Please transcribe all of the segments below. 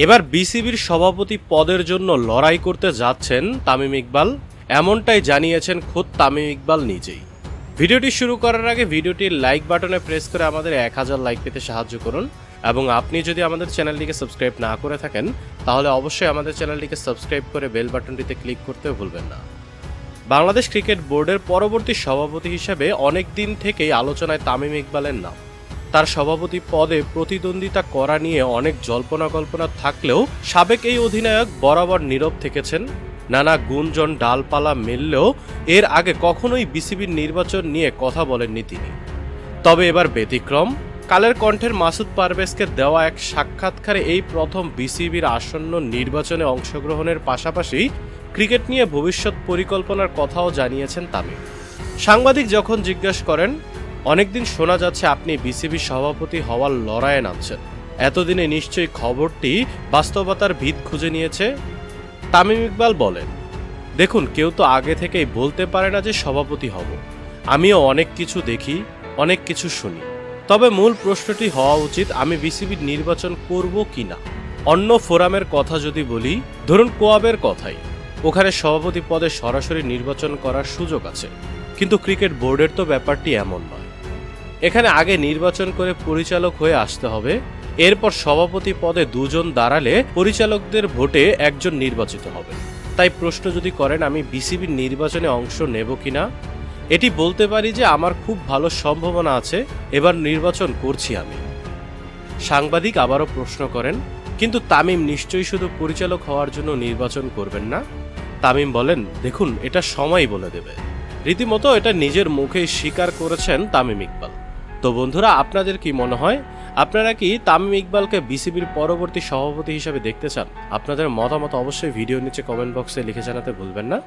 এবার বিসিবির সভাপতি পদের জন্য লড়াই করতে যাচ্ছেন তামিম ইকবাল। এমনটাই জানিয়েছেন খোদ তামিম ইকবাল নিজেই। ভিডিওটি শুরু করার আগে ভিডিওটির লাইক বাটনে প্রেস করে আমাদের এক হাজার লাইক পেতে সাহায্য করুন এবং আপনি যদি আমাদের চ্যানেলটিকে সাবস্ক্রাইব না করে থাকেন, তাহলে অবশ্যই আমাদের চ্যানেলটিকে সাবস্ক্রাইব করে বেল বাটনটিতে ক্লিক করতে ভুলবেন না। বাংলাদেশ ক্রিকেট বোর্ডের পরবর্তী সভাপতি হিসেবে অনেক দিন থেকেই আলোচনায় তামিম ইকবালের নাম। তার সভাপতি পদে প্রতিদ্বন্দ্বিতা করা নিয়ে অনেক জল্পনা কল্পনা থাকলেও সাবেক এই অধিনায়ক বরাবর নীরব থেকেছেন। নানা গুঞ্জন ডালপালা মিললেও এর আগে কখনোই বিসিবির নির্বাচন নিয়ে কথা বলেননি তিনি। তবে এবার ব্যতিক্রম। কালের কণ্ঠের মাসুদ পারভেজকে দেওয়া এক সাক্ষাৎকারে এই প্রথম বিসিবির আসন্ন নির্বাচনে অংশগ্রহণের পাশাপাশি ক্রিকেট নিয়ে ভবিষ্যৎ পরিকল্পনার কথাও জানিয়েছেন তামিম। সাংবাদিক যখন জিজ্ঞাসা করেন অনেকদিন শোনা যাচ্ছে আপনি বিসিবি সভাপতি হওয়ার লড়াইয়ে নামছেন। এতদিনে নিশ্চয়ই খবরটি বাস্তবতার ভিত খুঁজে নিয়েছে? তামিম ইকবাল বলেন, দেখুন, কেউ তো আগে থেকেই বলতে পারে না যে সভাপতি হব। আমিও অনেক কিছু দেখি, অনেক কিছু শুনি। তবে মূল প্রশ্নটি হওয়া উচিত, আমি বিসিবির নির্বাচন করব কি না? অন্য ফোরামের কথা যদি বলি, ধরুন কোয়াবের কথাই, ওখানে সভাপতি পদে সরাসরি নির্বাচন করার সুযোগ আছে। কিন্তু ক্রিকেট বোর্ডের তো ব্যাপারটি এমন নয়। এখানে আগে নির্বাচন করে পরিচালক হয়ে আসতে হবে। এরপর সভাপতি পদে দুজন দাঁড়ালে পরিচালকদের ভোটে একজন নির্বাচিত হবে। তাই প্রশ্ন যদি করেন, আমি বিসিবির নির্বাচনে অংশ নেব কিনা? এটি বলতে পারি যে আমার খুব ভালো সম্ভাবনা আছে, এবার নির্বাচন করছি আমি। সাংবাদিক আবারও প্রশ্ন করেন, কিন্তু তামিম নিশ্চয়ই শুধু পরিচালক হওয়ার জন্য নির্বাচন করবেন না? তামিম বলেন, দেখুন, এটা সময় বলে দেবে। রীতিমতো এটা নিজের মুখেই স্বীকার করেছেন তামিম ইকবাল। তো বন্ধুরা, আপনাদের কি মনে হয়? আপনারা কি তামিম ইকবালকে বিসিবির পরবর্তী সভাপতি হিসেবে দেখতে চান? আপনাদের মতামত অবশ্যই ভিডিও নিচে কমেন্ট বক্সে লিখে জানাতে ভুলবেন না।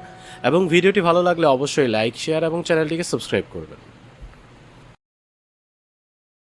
এবং ভিডিওটি ভালো লাগলে অবশ্যই লাইক শেয়ার এবং চ্যানেলটিকে সাবস্ক্রাইব করবেন।